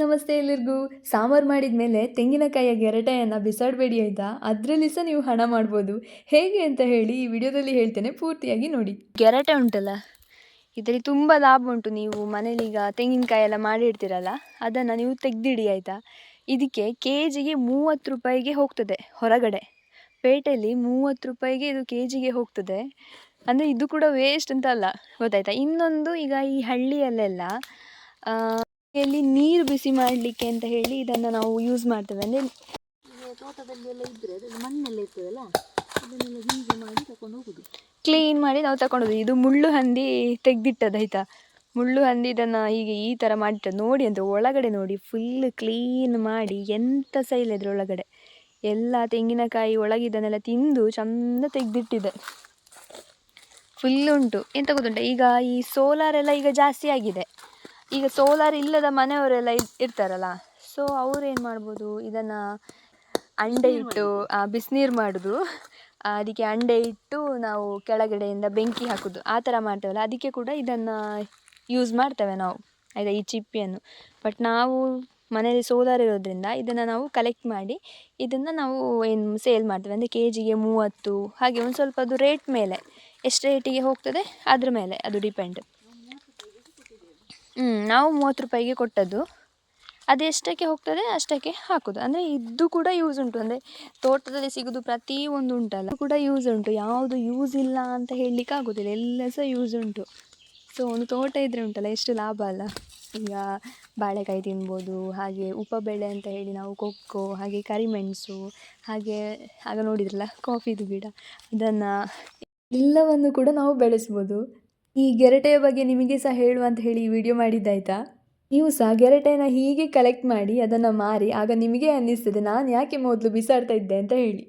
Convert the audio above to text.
ನಮಸ್ತೆ ಎಲ್ಲರಿಗೂ ಸಾಂಬಾರು ಮಾಡಿದ ಮೇಲೆ ತೆಂಗಿನಕಾಯಿಯ ಗೆರಟೆಯನ್ನು ಬಿಸಾಡಬೇಡಿ ಆಯಿತಾ? ಅದರಲ್ಲಿ ಸಹ ನೀವು ಹಣ ಮಾಡ್ಬೋದು. ಹೇಗೆ ಅಂತ ಹೇಳಿ ಈ ವಿಡಿಯೋದಲ್ಲಿ ಹೇಳ್ತೇನೆ ಪೂರ್ತಿಯಾಗಿ ನೋಡಿ. ಗೆರಟೆ ಉಂಟಲ್ಲ? ಇದರಲ್ಲಿ ತುಂಬ ಲಾಭ ಉಂಟು ನೀವು ಮನೇಲಿ ಈಗ ತೆಂಗಿನಕಾಯಿ ಎಲ್ಲ ಮಾಡಿರ್ತೀರಲ್ಲ, ಅದನ್ನು ನೀವು ತೆಗೆದಿಡಿ ಆಯಿತಾ? ಇದಕ್ಕೆ ಕೆ ಜಿಗೆ ಮೂವತ್ತು ರೂಪಾಯಿಗೆ ಹೋಗ್ತದೆ, ಹೊರಗಡೆ. ಪೇಟೆಯಲ್ಲಿ ಮೂವತ್ತು ರೂಪಾಯಿಗೆ ಇದು ಕೆ ಜಿಗೆ ಹೋಗ್ತದೆ. ಅಂದರೆ ಇದು ಕೂಡ ವೇಸ್ಟ್ ಅಂತ ಅಲ್ಲ, ಗೊತ್ತಾಯ್ತಾ? ಇನ್ನೊಂದು ಈಗ ಈ ಹಳ್ಳಿಯಲ್ಲೆಲ್ಲ ಇಲ್ಲಿ ನೀರು ಬಿಸಿ ಮಾಡಲಿಕ್ಕೆ ಅಂತ ಹೇಳಿ ಇದನ್ನು ನಾವು ಯೂಸ್ ಮಾಡ್ತೇವೆ. ಅಂದರೆ ತೋಟದಲ್ಲಿ ಎಲ್ಲ ಇದ್ರೆ ಅದರಲ್ಲಿ ಮಣ್ಣೆಲ್ಲ ಇರ್ತದಲ್ಲ ಅದನ್ನೆಲ್ಲ ಹೀಗೆ ಮಾಡಿ ತಗೊಂಡು ಹೋಗುದು. ಕ್ಲೀನ್ ಮಾಡಿ ನಾವು ತಗೊಂಡೋದು ಇದು ಮುಳ್ಳು ಹಂದಿ ತೆಗ್ದಿಟ್ಟದ ಆಯ್ತಾ? ಮುಳ್ಳು ಹಂದಿ ಇದನ್ನು ಹೀಗೆ ಈ ಥರ ಮಾಡಿಟ್ಟದ್ದು. ನೋಡಿ ಅಂತ ಒಳಗಡೆ ನೋಡಿ ಫುಲ್ ಕ್ಲೀನ್ ಮಾಡಿ ಎಂತ ಸಹ ಇಲ್ಲ ಇದ್ರ ಒಳಗಡೆ. ಎಲ್ಲ ತೆಂಗಿನಕಾಯಿ ಒಳಗಿದ್ದನ್ನೆಲ್ಲ ತಿಂದು ಚಂದ ತೆಗೆದಿಟ್ಟಿದೆ. ಫುಲ್ ಉಂಟು. ಎಂತ ಗೊತ್ತುಂಟ? ಈಗ ಈ ಸೋಲಾರ್ ಎಲ್ಲ ಈಗ ಜಾಸ್ತಿ ಆಗಿದೆ. ಈಗ ಸೋಲಾರ್ ಇಲ್ಲದ ಮನೆಯವರೆಲ್ಲ ಇರ್ತಾರಲ್ಲ ಸೊ ಅವ್ರು ಏನು ಮಾಡ್ಬೋದು? ಇದನ್ನು ಅಂಡೆ ಇಟ್ಟು ಬಿಸಿನೀರು ಮಾಡೋದು. ಅದಕ್ಕೆ ಅಂಡೆ ಇಟ್ಟು ನಾವು ಕೆಳಗಡೆಯಿಂದ ಬೆಂಕಿ ಹಾಕೋದು. ಆ ಥರ ಮಾಡ್ತೇವಲ್ಲ ಅದಕ್ಕೆ ಕೂಡ ಇದನ್ನು ಯೂಸ್ ಮಾಡ್ತೇವೆ ನಾವು ಆಯಿತಾ ಈ ಚಿಪ್ಪಿಯನ್ನು. ಬಟ್ ನಾವು ಮನೆಯಲ್ಲಿ ಸೋಲಾರ್ ಇರೋದ್ರಿಂದ ಇದನ್ನು ನಾವು ಕಲೆಕ್ಟ್ ಮಾಡಿ ಇದನ್ನು ನಾವು ಏನು ಸೇಲ್ ಮಾಡ್ತೇವೆ. ಅಂದರೆ ಕೆ ಜಿಗೆ ಮೂವತ್ತು ಹಾಗೆ ಒಂದು ಸ್ವಲ್ಪ ಅದು ರೇಟ್ ಮೇಲೆ. ಎಷ್ಟು ರೇಟಿಗೆ ಹೋಗ್ತದೆ? ಅದ್ರ ಮೇಲೆ ಅದು ಡಿಪೆಂಡ್ ನಾವು ಮೂವತ್ತು ರೂಪಾಯಿಗೆ ಕೊಟ್ಟದ್ದು. ಅದು ಎಷ್ಟಕ್ಕೆ ಹೋಗ್ತದೆ, ಅಷ್ಟಕ್ಕೆ ಹಾಕೋದು. ಅಂದರೆ ಇದು ಕೂಡ ಯೂಸ್ ಉಂಟು. ಅಂದರೆ ತೋಟದಲ್ಲಿ ಸಿಗೋದು ಪ್ರತಿ ಒಂದು ಉಂಟಲ್ಲ ಕೂಡ ಯೂಸ್ ಉಂಟು. ಯಾವುದು ಯೂಸ್ ಇಲ್ಲ ಅಂತ ಹೇಳಲಿಕ್ಕೆ ಆಗೋದಿಲ್ಲ. ಎಲ್ಲ ಸಹ ಯೂಸ್ ಉಂಟು. ಸೊ ಒಂದು ತೋಟ ಇದ್ದರೆ ಉಂಟಲ್ಲ, ಎಷ್ಟು ಲಾಭ ಅಲ್ಲ. ಈಗ ಬಾಳೆಕಾಯಿ ತಿನ್ಬೋದು, ಹಾಗೆ ಉಪಬೆಳೆ ಅಂತ ಹೇಳಿ ನಾವು ಕೊಕ್ಕೋ, ಹಾಗೆ ಕರಿಮೆಣಸು ಹಾಗೆ ಆಗ ನೋಡಿದ್ರಲ್ಲ, ಕಾಫಿದು ಗಿಡ. ಅದನ್ನು ಎಲ್ಲವನ್ನು ಕೂಡ ನಾವು ಬೆಳೆಸ್ಬೋದು. ಈ ಗೆರಟೆಯ ಬಗ್ಗೆ ನಿಮಗೆ ಸಹ ಹೇಳುವ ಅಂತ ಹೇಳಿ ವಿಡಿಯೋ ಮಾಡಿದ್ದಾಯ್ತಾ? ನೀವು ಸಹ ಗೆರಟೆನ ಹೀಗೆ ಕಲೆಕ್ಟ್ ಮಾಡಿ ಅದನ್ನು ಮಾರಿ, ಆಗ ನಿಮಗೆ ಅನ್ನಿಸ್ತದೆ, ನಾನು ಯಾಕೆ ಮೊದಲು ಬಿಸಾಡ್ತಾ ಇದ್ದೆ ಅಂತ ಹೇಳಿ.